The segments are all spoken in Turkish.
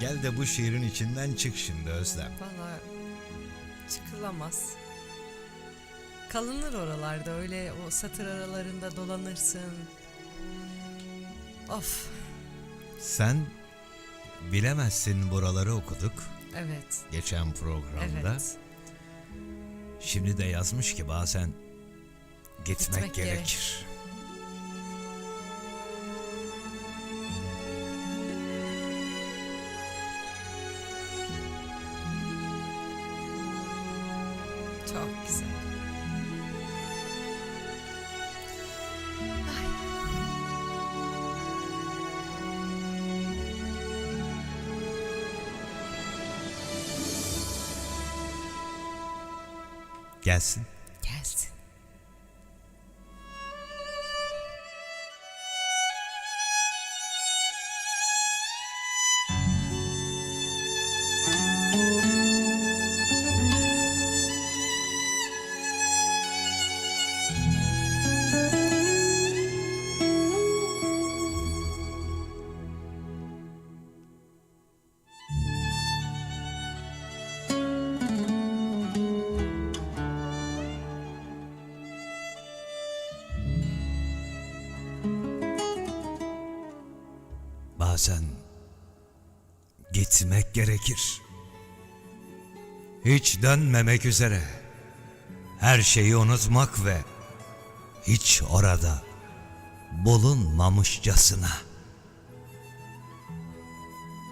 Gel de bu şiirin içinden çık şimdi Özlem. Valla çıkılamaz. Kalınır oralarda öyle o satır aralarında dolanırsın. Of Sen bilemezsin buraları okuduk evet geçen programda. evet. Şimdi de yazmış ki bazen gitmek, Gitmek gerek. Çok güzel. Gelsin. Gelsin. Bazen gitmek gerekir. Hiç dönmemek üzere. Her şeyi unutmak ve hiç orada bulunmamışçasına.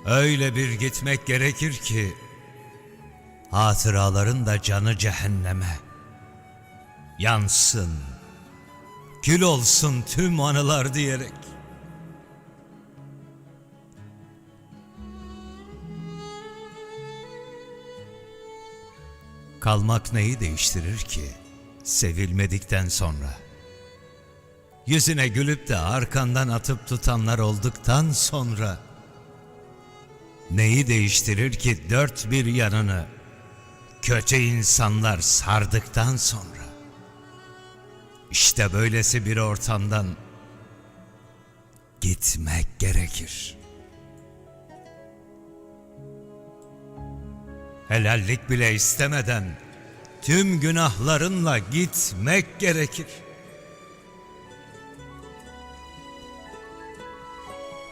Öyle bir gitmek gerekir ki hatıraların da canı cehenneme yansın, kül olsun tüm anılar diyerek. Kalmak neyi değiştirir ki sevilmedikten sonra? Yüzüne gülüp de arkandan atıp tutanlar olduktan sonra neyi değiştirir ki dört bir yanını kötü insanlar sardıktan sonra? İşte böylesi bir ortamdan gitmek gerekir. Helallik bile istemeden tüm günahlarınla gitmek gerekir.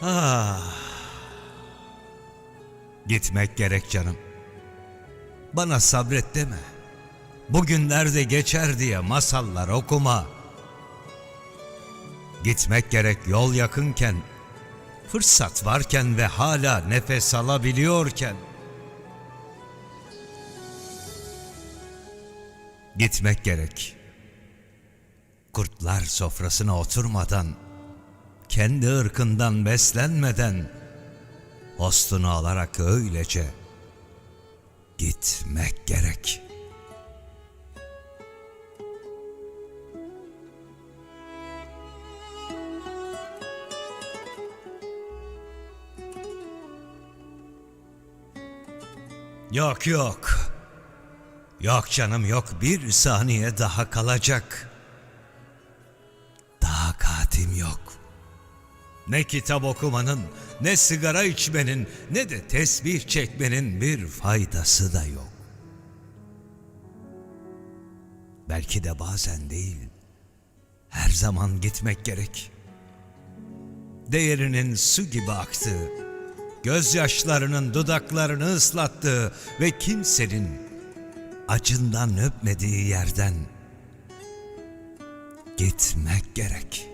Ah. Gitmek gerek canım. Bana sabret deme. Bugünlerde geçer diye masallar okuma. Gitmek gerek yol yakınken, fırsat varken ve hala nefes alabiliyorken. Gitmek gerek. Kurtlar sofrasına oturmadan, kendi ırkından beslenmeden, hostunu alarak öylece gitmek gerek. Yok yok. Yok canım yok bir saniye daha kalacak. Daha katim yok. Ne kitap okumanın, ne sigara içmenin, ne de tesbih çekmenin bir faydası da yok. Belki de bazen değil, her zaman gitmek gerek. Değerinin su gibi aktığı, gözyaşlarının dudaklarını ıslattığı ve kimsenin acından öpmediği yerden gitmek gerek.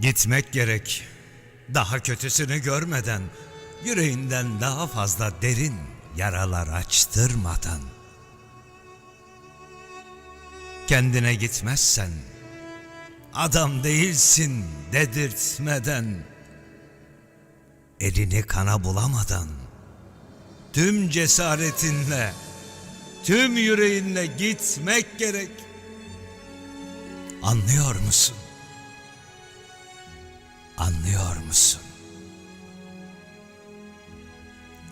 Gitmek gerek. Daha kötüsünü görmeden, yüreğinden daha fazla derin yaralar açtırmadan. Kendine gitmezsen, adam değilsin dedirtmeden, elini kana bulamadan, tüm cesaretinle, tüm yüreğinle gitmek gerek. Anlıyor musun? Anlıyor musun?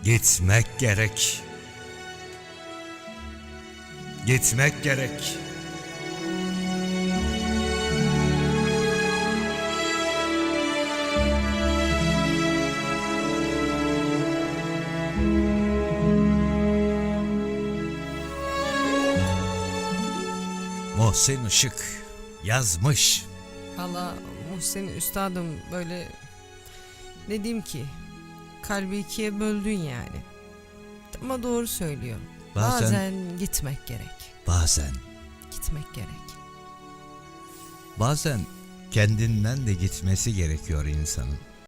Gitmek gerek. Gitmek gerek. Muhsin Işık yazmış. Valla Muhsin üstadım böyle ne diyeyim ki kalbi ikiye böldün yani. Ama doğru söylüyor. Bazen- Bazen gitmek gerek. Bazen, Gitmek gerek. bazen kendinden de gitmesi gerekiyor insanın.